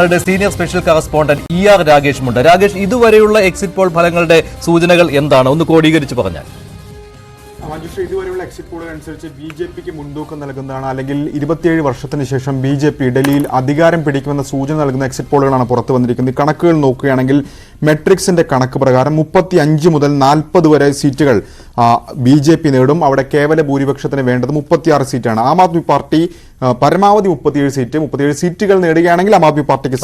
ഞങ്ങളുടെ senior special correspondent E R രാകേഷുമുണ്ട് Rakesh ഇതുവരെയുള്ള exit Paul ഫലങ്ങളുടെ സൂചനകൾ എന്താണ്? ഒന്ന് കോടീകരിച്ച് പറഞ്ഞാൽ. മഞ്ജുഷ ഇതുവരെയുള്ള എക്സിറ്റ് പോളുകൾ അനുസരിച്ച് ബി ജെ പിക്ക് മുൻതൂക്കം നൽകുന്നതാണ്. അല്ലെങ്കിൽ ഇരുപത്തിയേഴ് വർഷത്തിന് ശേഷം ബി ജെ പി ഡൽഹിയിൽ അധികാരം പിടിക്കുമെന്ന സൂചന നൽകുന്ന എക്സിറ്റ് പോളുകളാണ് പുറത്തു വന്നിരിക്കുന്നത്. കണക്കുകൾ നോക്കുകയാണെങ്കിൽ മെട്രിക്സിന്റെ കണക്ക് പ്രകാരം മുപ്പത്തി അഞ്ച് മുതൽ നാൽപ്പത് വരെ സീറ്റുകൾ ബി ജെ പി നേടും. അവിടെ കേവല ഭൂരിപക്ഷത്തിന് വേണ്ടത് മുപ്പത്തിയാറ് സീറ്റാണ്. ആം ആദ്മി പാർട്ടി പരമാവധി മുപ്പത്തിയേഴ് സീറ്റ് മുപ്പത്തിയേഴ് സീറ്റുകൾ നേടുകയാണെങ്കിൽ ആം ആദ്മി പാർട്ടിക്ക്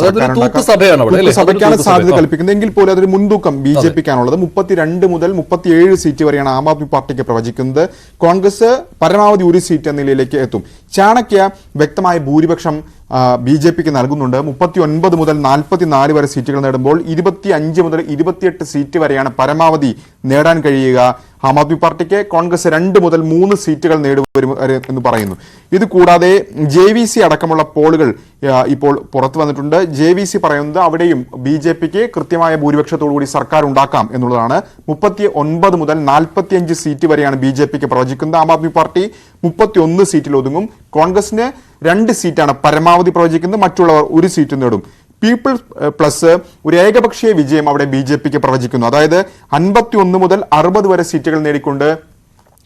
സഭയ്ക്കാണ് സാധ്യത കൽപ്പിക്കുന്നത്. എങ്കിൽ പോലും അതൊരു മുൻതൂക്കം ബി ജെ പിക്കാണുള്ളത്. മുപ്പത്തിരണ്ട് മുതൽ മുപ്പത്തിയേഴ് സീറ്റ് വരെയാണ് ആം ആദ്മി പാർട്ടിക്ക് പ്രവചിക്കുന്നത്. കോൺഗ്രസ് പരമാവധി ഒരു സീറ്റ് എന്ന നിലയിലേക്ക് എത്തും. ചാണക്യ വ്യക്തമായ ഭൂരിപക്ഷം ബി ജെ പിക്ക് നൽകുന്നുണ്ട്. മുപ്പത്തി ഒൻപത് മുതൽ നാൽപ്പത്തിനാല് വരെ സീറ്റുകൾ നേടുമ്പോൾ ഇരുപത്തി അഞ്ച് മുതൽ ഇരുപത്തിയെട്ട് സീറ്റ് വരെയാണ് പരമാവധി നേടാൻ കഴിയുക. ആം ആദ്മി പാർട്ടിക്ക് കോൺഗ്രസ് രണ്ട് മുതൽ മൂന്ന് സീറ്റുകൾ നേടുവരും എന്ന് പറയുന്നു. ഇത് കൂടാതെ ജെ വി സി അടക്കമുള്ള പോളുകൾ ഇപ്പോൾ പുറത്തു വന്നിട്ടുണ്ട്. ജെ വി സി പറയുന്നത് അവിടെയും ബി ജെ പിക്ക് കൃത്യമായ ഭൂരിപക്ഷത്തോടുകൂടി സർക്കാർ ഉണ്ടാക്കാം എന്നുള്ളതാണ്. മുപ്പത്തി ഒൻപത് മുതൽ നാൽപ്പത്തിയഞ്ച് സീറ്റ് വരെയാണ് ബി ജെ പിക്ക് പ്രവചിക്കുന്നത്. ആം ആദ്മി പാർട്ടി മുപ്പത്തി ഒന്ന് സീറ്റിൽ ഒതുങ്ങും കോൺഗ്രസിന് രണ്ട് സീറ്റാണ് പരമാവധി പ്രവചിക്കുന്നത് മറ്റുള്ളവർ ഒരു സീറ്റ് നേടും. പീപ്പിൾ പ്ലസ് ഒരു ഏകപക്ഷീയ വിജയം അവിടെ ബി ജെ പിക്ക് പ്രവചിക്കുന്നു. അതായത് അൻപത്തി ഒന്ന് മുതൽ അറുപത് വരെ സീറ്റുകൾ നേടിക്കൊണ്ട്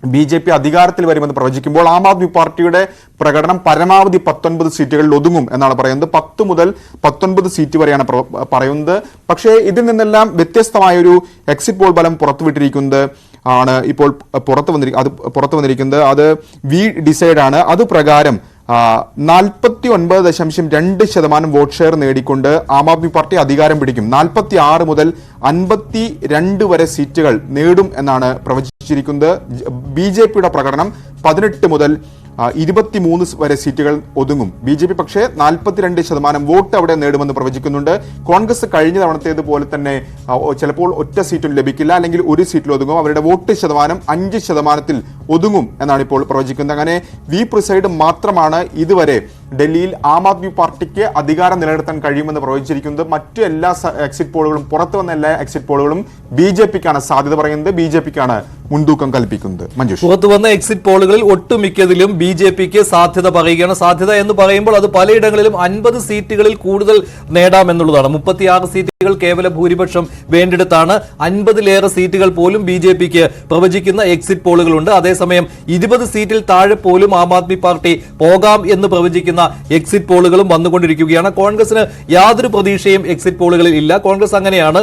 ബി ജെ പി അധികാരത്തിൽ വരുമെന്ന് പ്രവചിക്കുമ്പോൾ ആം ആദ്മി പാർട്ടിയുടെ പ്രകടനം പരമാവധി പത്തൊൻപത് സീറ്റുകളിൽ ഒതുങ്ങും എന്നാണ് പറയുന്നത്. പത്ത് മുതൽ പത്തൊൻപത് സീറ്റ് വരെയാണ് പറയുന്നത്. പക്ഷേ ഇതിൽ നിന്നെല്ലാം വ്യത്യസ്തമായ ഒരു എക്സിറ്റ് പോൾ ഫലം പുറത്തുവിട്ടിരിക്കുന്നത് ആണ് ഇപ്പോൾ പുറത്തു വന്നിരിക്കുന്നത് അത് പുറത്തു വന്നിരിക്കുന്നത്. അത് വി ഡിസൈഡ് ആണ് അത് പ്രകാരം നാൽപ്പത്തി ഒൻപത് ദശാംശം രണ്ട് ശതമാനം വോട്ട് ഷെയർ നേടിക്കൊണ്ട് ആം ആദ്മി പാർട്ടി അധികാരം പിടിക്കും. നാൽപ്പത്തി ആറ് മുതൽ അൻപത്തി രണ്ട് വരെ സീറ്റുകൾ നേടും എന്നാണ് പ്രവചിച്ചിരിക്കുന്നത്. ബി ജെ പിയുടെ പ്രകടനം പതിനെട്ട് മുതൽ ഇരുപത്തിമൂന്ന് വരെ സീറ്റുകൾ ഒതുങ്ങും. ബി ജെ പി പക്ഷേ നാൽപ്പത്തിരണ്ട് ശതമാനം വോട്ട് അവിടെ നേടുമെന്ന് പ്രവചിക്കുന്നുണ്ട്. കോൺഗ്രസ് കഴിഞ്ഞ തവണത്തേതുപോലെ തന്നെ ചിലപ്പോൾ ഒറ്റ സീറ്റും ലഭിക്കില്ല അല്ലെങ്കിൽ ഒരു സീറ്റിൽ ഒതുങ്ങും. അവരുടെ വോട്ട് ശതമാനം അഞ്ച് ശതമാനത്തിൽ ഒതുങ്ങും എന്നാണ് ഇപ്പോൾ പ്രവചിക്കുന്നത്. അങ്ങനെ വി പ്രിസൈഡ് മാത്രമാണ് ഇതുവരെ ഡൽഹിയിൽ ആം ആദ്മി പാർട്ടിക്ക് അധികാരം നിലനിർത്താൻ കഴിയുമെന്ന് പ്രവചിച്ചിരിക്കുന്നത്. മറ്റു എല്ലാ എക്സിറ്റ് പോളുകളും പുറത്തു വന്ന എല്ലാ എക്സിറ്റ് പോളുകളും ബി ജെ പിക്കാണ് സാധ്യത പറയുന്നത്. ബി ജെ പിക്കാണ് മുൻതൂക്കം കൽപ്പിക്കുന്നത്. മഞ്ജുഷ്. പുറത്തു വന്ന എക്സിറ്റ് പോളുകളിൽ ഒട്ടുമിക്കതിലും ബി ജെ പിക്ക് സാധ്യത പറയുകയാണ്. സാധ്യത എന്ന് പറയുമ്പോൾ അത് പലയിടങ്ങളിലും അൻപത് സീറ്റുകളിൽ കൂടുതൽ നേടാമെന്നുള്ളതാണ്. മുപ്പത്തിയാറ് സീറ്റുകൾ കേവല ഭൂരിപക്ഷം വേണ്ടിടത്താണ്. അൻപതിലേറെ സീറ്റുകൾ പോലും ബി ജെ പിക്ക് പ്രവചിക്കുന്ന എക്സിറ്റ് പോളുകളുണ്ട്. അതേസമയം ഇരുപത് സീറ്റിൽ താഴെ പോലും ആം ആദ്മി പാർട്ടി പോകാം എന്ന് പ്രവചിക്കുന്ന എക്സിറ്റ് പോളുകളും വന്നുകൊണ്ടിരിക്കുകയാണ്. കോൺഗ്രസിന് യാതൊരു പ്രതീക്ഷയും എക്സിറ്റ് പോളുകളിൽ ഇല്ല. കോൺഗ്രസ് അങ്ങനെയാണ്.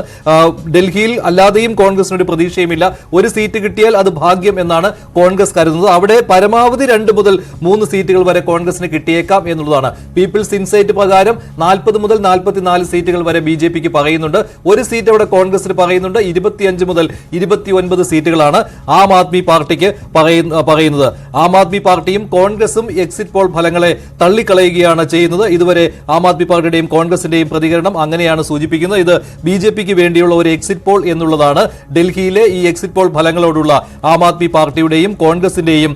ഡൽഹിയിൽ അല്ലാതെയും കോൺഗ്രസിന് ഒരു പ്രതീക്ഷയുമില്ല. ഒരു സീറ്റ് കിട്ടിയാൽ അത് ഭാഗ്യം എന്നാണ് കോൺഗ്രസ് കരുതുന്നത്. അവിടെ പരമാവധി രണ്ട് മുതൽ മൂന്ന് സീറ്റുകൾ വരെ കോൺഗ്രസിന് കിട്ടിയേക്കാം എന്നുള്ളതാണ്. പീപ്പിൾസ് ഇൻസൈറ്റ് പ്രകാരം നാൽപ്പത് മുതൽ നാൽപ്പത്തിനാല് സീറ്റുകൾ വരെ ബി ജെ പിക്ക് പറയുന്നുണ്ട്. ഒരു സീറ്റ് അവിടെ കോൺഗ്രസിന് പറയുന്നുണ്ട്. ഇരുപത്തിയഞ്ച് മുതൽ ഇരുപത്തി ഒൻപത് സീറ്റുകളാണ് ആം ആദ്മി പാർട്ടിക്ക് പറയുന്ന- പറയുന്നത്. ആം ആദ്മി പാർട്ടിയും കോൺഗ്രസും എക്സിറ്റ് പോൾ ഫലങ്ങളെ തള്ളിക്കളയുകയാണ് ചെയ്യുന്നത്. ഇതുവരെ ആം ആദ്മി പാർട്ടിയുടെയും കോൺഗ്രസിന്റെയും പ്രതികരണം അങ്ങനെയാണ് സൂചിപ്പിക്കുന്നത്. ഇത് ബി വേണ്ടിയുള്ള ഒരു എക്സിറ്റ് പോൾ എന്നുള്ളതാണ്. ഡൽഹിയിലെ ഈ എക്സിറ്റ് പോൾ ഫലങ്ങളോടുള്ള ആം ആദ്മി പാർട്ടിയുടെയും കോൺഗ്രസിന്റെയും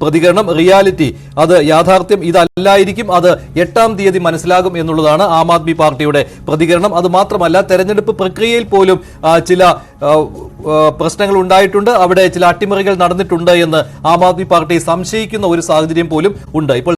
പ്രതികരണം റിയാലിറ്റി അത് യാഥാർത്ഥ്യം ഇതല്ലായിരിക്കും അത് എട്ടാം തീയതി മനസ്സിലാകും എന്നുള്ളതാണ് ആം ആദ്മി പാർട്ടിയുടെ പ്രതികരണം. അത് മാത്രമല്ല തെരഞ്ഞെടുപ്പ് പ്രക്രിയയിൽ പോലും ചില പ്രശ്നങ്ങൾ ഉണ്ടായിട്ടുണ്ട്. അവിടെ ചില അട്ടിമറികൾ നടന്നിട്ടുണ്ട് എന്ന് ആം ആദ്മി പാർട്ടി സംശയിക്കുന്ന ഒരു സാഹചര്യം പോലും ഉണ്ട്. ഇപ്പോൾ